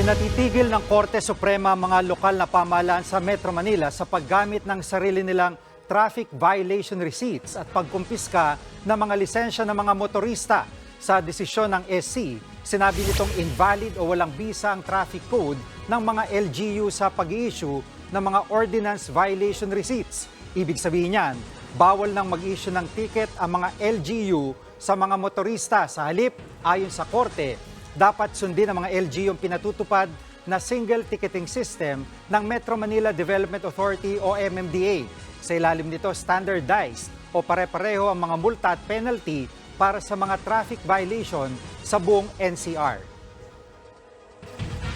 Pinatitigil ng Korte Suprema mga lokal na pamahalaan sa Metro Manila sa paggamit ng sarili nilang traffic violation receipts at pagkumpiska ng mga lisensya ng mga motorista. Sa desisyon ng SC, sinabi nitong invalid o walang bisa ang traffic code ng mga LGU sa pag issue ng mga ordinance violation receipts. Ibig sabihin niyan, bawal nang mag-issue ng ticket ang mga LGU sa mga motorista. Sa halip, ayon sa korte, dapat sundin ng mga LGU yung pinatutupad na single ticketing system ng Metro Manila Development Authority o MMDA. Sa ilalim nito, standardized o pare-pareho ang mga multa at penalty para sa mga traffic violation sa buong NCR.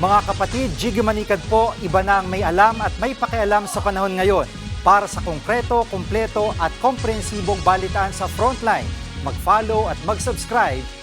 Mga kapatid, Jiggy Manikad po, iba na ang may alam at may pakialam sa panahon ngayon. Para sa konkreto, kumpleto at komprehensibong balitaan sa Frontline, mag-follow at mag-subscribe